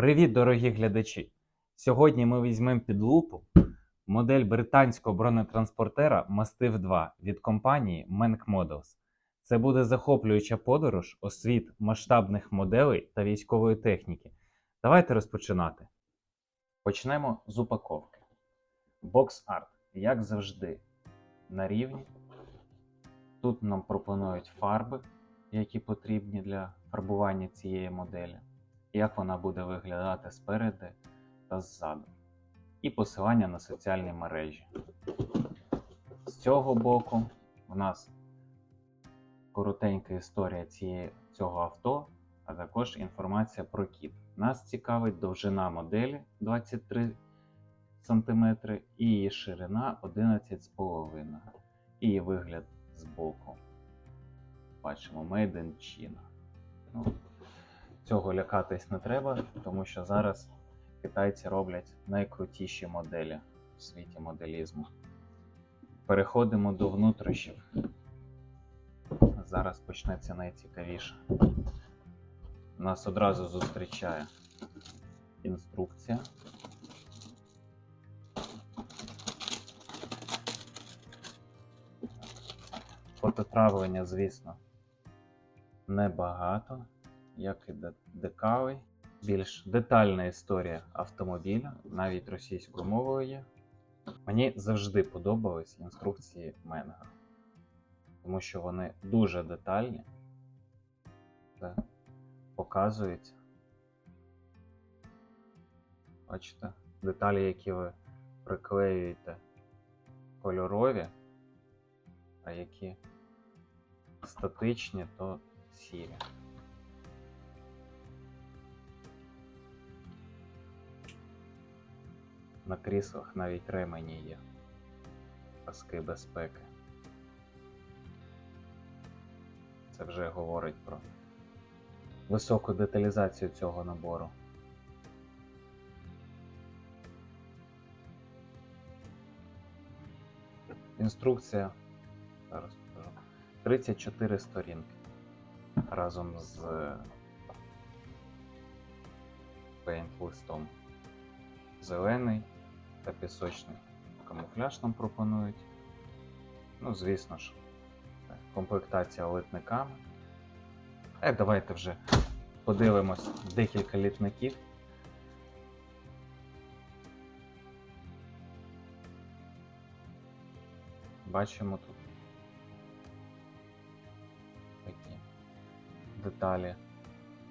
Привіт, дорогі глядачі! Сьогодні ми візьмемо під лупу модель британського бронетранспортера Mastiff 2 від компанії Menk Models. Це буде захоплююча подорож у світ масштабних моделей та військової техніки. Давайте розпочинати. Почнемо з упаковки. Box Art, як завжди, на рівні. Тут нам пропонують фарби, які потрібні для фарбування цієї моделі як вона буде виглядати спереду та ззаду, і посилання на соціальні мережі. З цього боку в нас коротенька історія цієї, цього авто, а також інформація про кіт. Нас цікавить довжина моделі 23 см і її ширина 11,5 і її вигляд з боку. Бачимо Made in China. Ну, цього лякатись не треба, тому що зараз китайці роблять найкрутіші моделі у світі моделізму. Переходимо до внутрішніх. Зараз почнеться найцікавіше. Нас одразу зустрічає інструкція. Фототравлення, звісно, небагато як і де- декавий. Більш детальна історія автомобіля, навіть російською мовою є. Мені завжди подобались інструкції Менга, тому що вони дуже детальні та показують. Бачите, деталі, які ви приклеюєте кольорові, а які статичні, то сірі. На кріслах навіть ремені є. Паски безпеки. Це вже говорить про високу деталізацію цього набору. Інструкція. Зараз покажу. 34 сторінки разом з пейнт-листом зелений та пісочний камуфляж нам пропонують. Ну, звісно ж, комплектація литниками. Е, давайте вже подивимось декілька літників. Бачимо тут такі деталі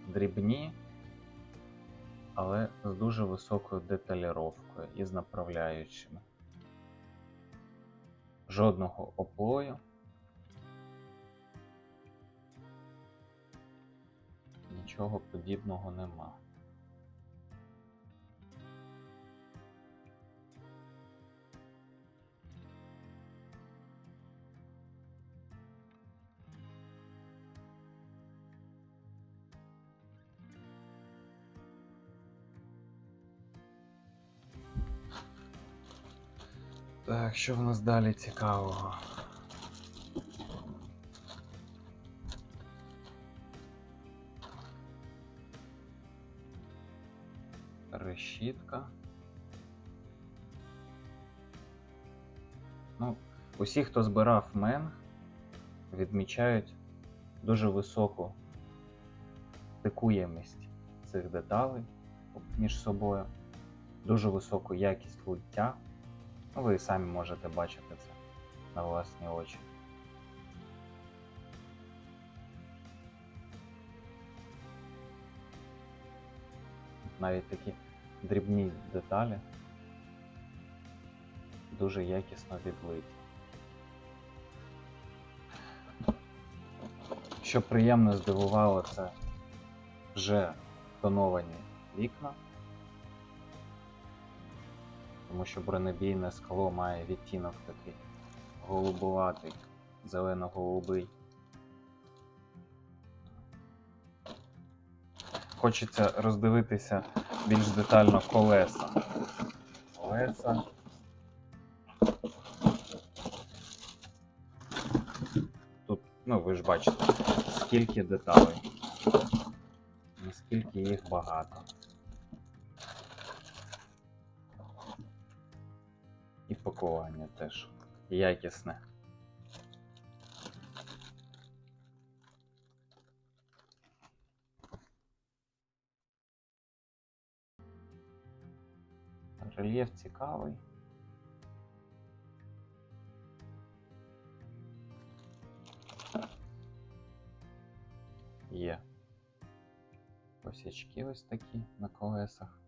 дрібні, але з дуже високою деталіровкою і з направляючими. Жодного оплою. Нічого подібного нема. Так, що в нас далі цікавого? Решітка. Ну, усі, хто збирав мен, відмічають дуже високу стикуємість цих деталей між собою, дуже високу якість лиття. Ну, ви і самі можете бачити це на власні очі. Навіть такі дрібні деталі дуже якісно відлиті. Що приємно здивувало, це вже тоновані вікна тому що бронебійне скло має відтінок такий голубуватий, зелено-голубий. Хочеться роздивитися більш детально колеса. Колеса. Тут, ну ви ж бачите, скільки деталей, наскільки їх багато. Теж якісне. Рельєф цікавий. Є. Косячки ось такі на колесах.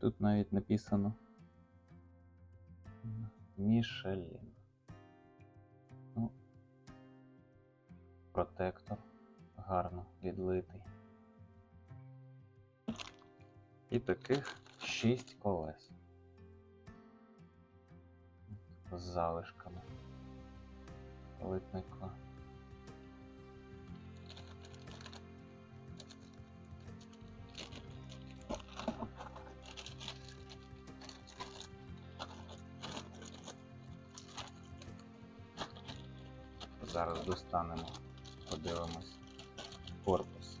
Тут навіть написано Мішелін. Ну, протектор гарно відлитий. І таких 6 колес з залишками. Литника. Зараз достанемо, подивимось корпус.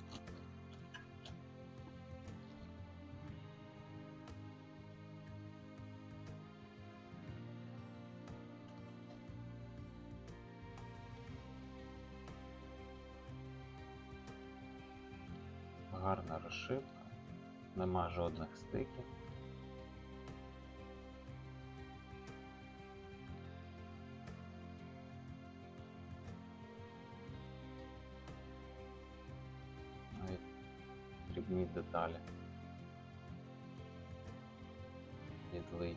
Гарна розшивка, нема жодних стиків. Деталі. Відлиті.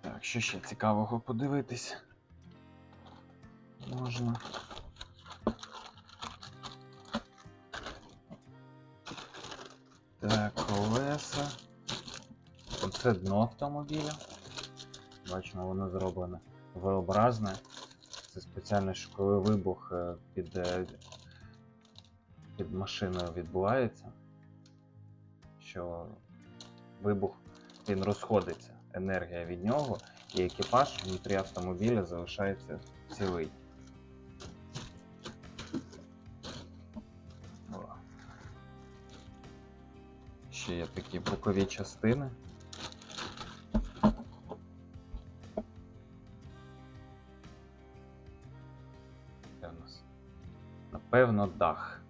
Так, що ще цікавого подивитись? Можна. Так, колеса. Оце дно автомобіля. Бачимо, воно зроблене V-образне. Це спеціально, що коли вибух е, під, е, під машиною відбувається, що вибух він розходиться, енергія від нього, і екіпаж внутрі автомобіля залишається цілий. Ще є такі бокові частини. Напевно, дах.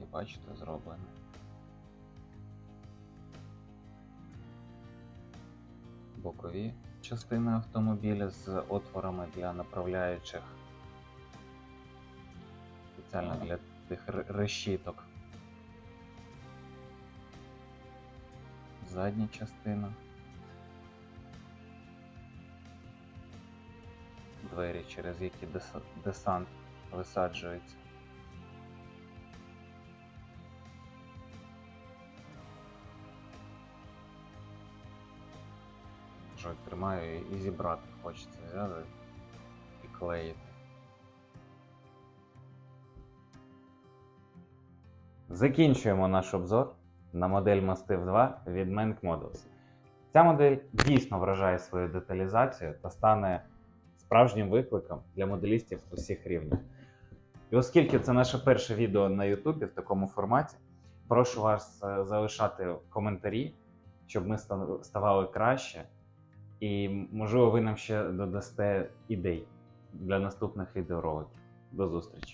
Як бачите, зроблений. Бокові частини автомобіля з отворами для направляючих. Спеціально для тих ре- решіток. Задня частина. Двері, через які десант висаджується. Що тримаю і- зібрати хочеться взяти і клеїти. Закінчуємо наш обзор на модель Mastiff 2 від Mank Models. Ця модель дійсно вражає своєю деталізацією та стане справжнім викликом для моделістів усіх рівнів. І оскільки це наше перше відео на Ютубі в такому форматі, прошу вас е, залишати коментарі, щоб ми ставали краще. І, можливо, ви нам ще додасте ідей для наступних відеороликів. До зустрічі!